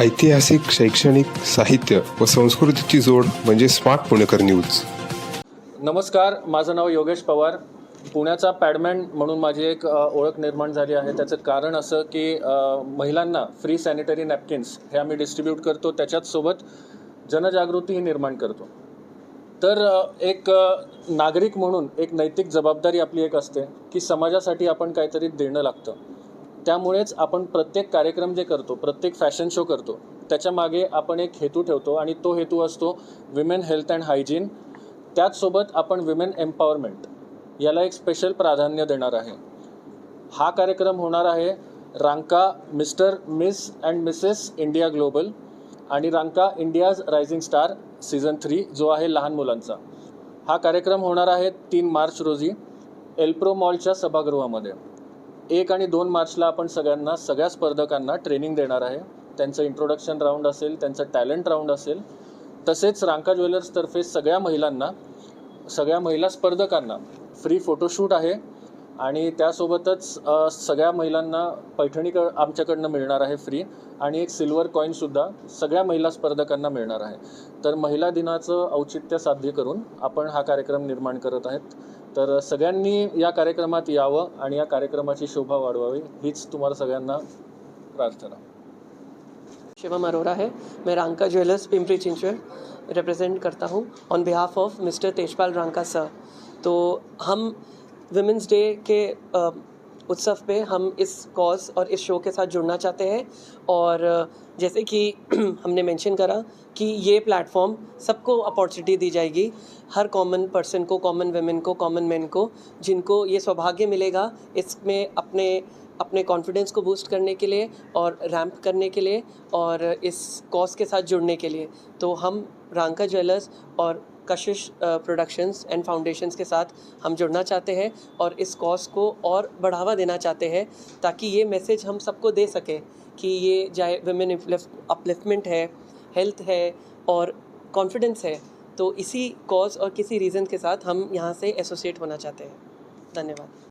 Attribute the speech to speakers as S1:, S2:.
S1: ऐतिहासिक शैक्षणिक साहित्य व संस्कृतीची जोड म्हणजे स्मार्ट पुणेकर न्यूज.
S2: नमस्कार माझं नाव योगेश पवार. पुण्याचा पॅडमॅन म्हणून माझी एक ओळख निर्माण झाली आहे. त्याचं कारण असं की महिलांना फ्री सॅनिटरी नॅपकिन्स हे आम्ही डिस्ट्रीब्यूट करतो. त्याच्याच सोबत जनजागृतीही निर्माण करतो. तर एक नागरिक म्हणून एक नैतिक जबाबदारी आपली एक असते की समाजासाठी आपण काहीतरी देणं लागतं. त्यामुळेच आपण प्रत्येक कार्यक्रम जे करतो प्रत्येक फॅशन शो करतो त्याच्यामागे आपण एक हेतू ठेवतो आणि तो हेतू असतो विमेन हेल्थ अँड हायजीन त्याचसोबत आपण विमेन एम्पॉवरमेंट याला एक स्पेशल प्राधान्य देणार आहे. हा कार्यक्रम होणार आहे Ranka mister miss and missis India global आणि Ranka India's rising star season three जो आहे लहान मुलांचा. हा कार्यक्रम होणार आहे तीन मार्च रोजी एल्प्रो मॉलच्या सभागृहामध्ये. एक आणि दोन मार्चला आपण सगळ्यांना सगळ्या स्पर्धकांना ट्रेनिंग देणार आहे. त्यांचं इंट्रोडक्शन राऊंड असेल त्यांचं टॅलेंट राऊंड असेल. तसेच रांका ज्वेलर्सतर्फे सगळ्या महिलांना सगळ्या महिला स्पर्धकांना फ्री फोटोशूट आहे. आणि त्यासोबतच सगळ्या महिलांना पैठणी क आमच्याकडनं मिळणार आहे फ्री आणि एक सिल्वर कॉईनसुद्धा सगळ्या महिला स्पर्धकांना मिळणार आहे. तर महिला दिनाचं औचित्य साध्य करून आपण हा कार्यक्रम निर्माण करत आहेत. तर सगळ्यांनी या कार्यक्रमात यावं आणि या कार्यक्रमाची शोभा वाढवावी हीच तुम्हाला सगळ्यांना प्रार्थना.
S3: शिवम अरोरा है मैं रांका ज्वेलर्स पिंपरी चिंचवड रिप्रेजेंट करता हूँ. On behalf of mister Tejpal Ranka sir तो हम वुमेंस डे के उत्सव पे हम इस कॉज और इस शो के साथ जुड़ना चाहते हैं और, जैसे कि हमने मेंशन करा कि ये प्लेटफॉर्म सबको अपॉर्चुनिटी दी जाएगी। हर कॉमन पर्सन को कॉमन वेमेन को कॉमन मैन को, जिनको ये सौभाग्य मिलेगा इसमें अपने अपने कॉन्फिडेंस को बूस्ट करने के लिए और रैम्प करने के लिए और इस कॉज के साथ जुड़ने के लिए। तो हम रांका ज्वेलर्स और कशिश प्रोडक्शंस एंड फाउंडेशंस के साथ हम जुड़ना चाहते हैं और इस कॉज को और बढ़ावा देना चाहते हैं ताकि ये मैसेज हम सबको दे सकें कि ये चाहे वेमेन अपलिफ्टमेंट है हेल्थ है और कॉन्फिडेंस है। तो इसी कॉज और किसी रीज़न के साथ हम यहाँ से एसोसिएट होना चाहते हैं। धन्यवाद।